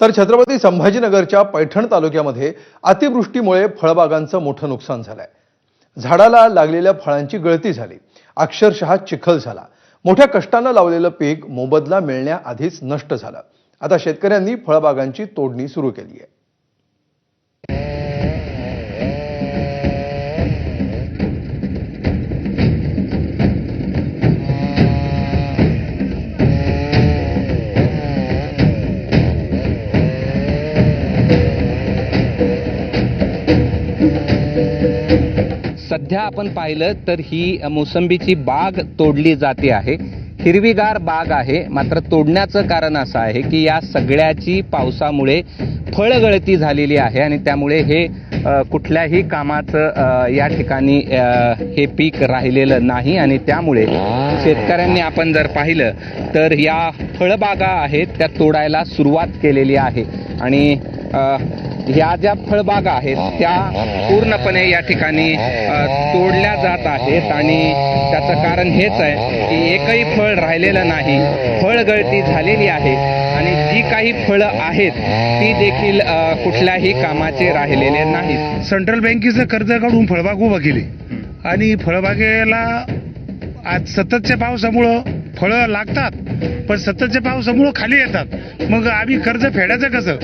तर छत्रपती संभाजीनगरच्या पैठण तालुक्यामध्ये अतिवृष्टीमुळे फळबागांचं मोठं नुकसान झालंय. झाडाला लागलेल्या फळांची गळती झाली. अक्षरशः चिखल झाला. मोठ्या कष्टानं लावलेलं पीक मोबदला मिळण्याआधीच नष्ट झालं. आता शेतकऱ्यांनी फळबागांची तोडणी सुरू केली आहे सध्या आपण पाहिलं तर ही मोसंबीची बाग तोडली जाते आहे. हिरवीगार बाग आहे. मात्र तोडण्याचं कारण असं आहे की या सगळ्याची पावसामुळे फळगळती झालेली आहे आणि त्यामुळे हे कुठल्याही कामाचं या ठिकाणी हे पीक राहिलेलं नाही आणि त्यामुळे शेतकऱ्यांनी आपण जर पाहिलं तर या फळबागा आहेत त्या तोडायला सुरुवात केलेली आहे. आणि ह्या ज्या फळबागा आहेत त्या पूर्णपणे या ठिकाणी तोडल्या जात आहेत आणि त्याचं कारण हेच आहे की एकही फळ राहिलेलं नाही. फळ गळती झालेली आहे आणि जी काही फळं आहेत ती देखील कुठल्याही कामाचे राहिलेले नाहीत. सेंट्रल बँकेचं कर्ज काढून फळबाग उभा केली. आणि फळबागेला आज सततच्या पावसामुळं फळं लागतात पण सततच्या पावसामुळं खाली येतात. मग आम्ही कर्ज फेडायचं कसं?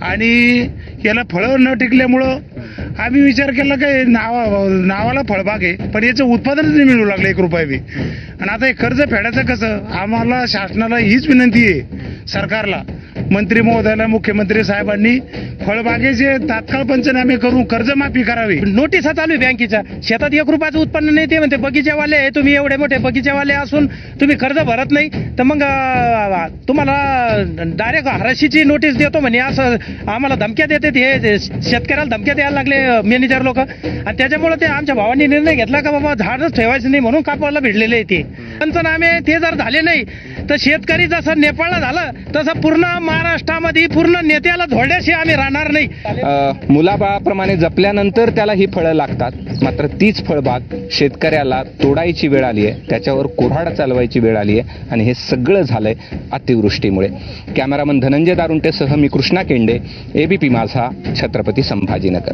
आणि याला फळं न टिकल्यामुळं आम्ही विचार केला काय नावा नावाला फळबाग आहे पण याचं उत्पादनच नाही मिळू लागलं एक रुपया बी. आणि आता हे कर्ज फेडायचं कसं? आम्हाला शासनाला हीच विनंती आहे सरकारला. मंत्री महोदयाला मुख्यमंत्री साहेबांनी फळबागेचे तात्काळ पंचनामे करून कर्जमाफी करावी. नोटिसा चालू आहे बँकेच्या शेतात एक रुपयाचं उत्पन्न नाही ते म्हणते बगीचेवाले आहे तुम्ही एवढे मोठे बगीचेवाले असून तुम्ही कर्ज भरत नाही. तर मग तुम्हाला डायरेक्ट हराशीची नोटीस देतो म्हणे असं आम्हाला धमक्या देतात हे शेतकऱ्याला धमक्या द्यायला लागले मॅनेजर लोक. आणि त्याच्यामुळे ते आमच्या भावांनी निर्णय घेतला का बाबा झाडच ठेवायचं नाही म्हणून कापायला भिडलेले आहे ते. पंचनामे ते जर झाले नाही तर शेतकरी जसं नेपाळला झालं तसं पूर्ण महाराष्ट्रामध्ये पूर्ण नेत्याला झोडल्याशिवाय आम्ही राहणार नाही. मुलाबाळाप्रमाणे जपल्यानंतर त्याला ही फळं लागतात. मात्र तीच फळबाग शेतकऱ्याला तोडायची वेळ आली आहे. त्याच्यावर कोऱ्हाड चालवायची वेळ आली आहे. आणि हे सगळं झालंय अतिवृष्टीमुळे. कॅमेरामन धनंजय दारुंटेसह मी कृष्णा केंडे एबीपी माझा छत्रपती संभाजीनगर.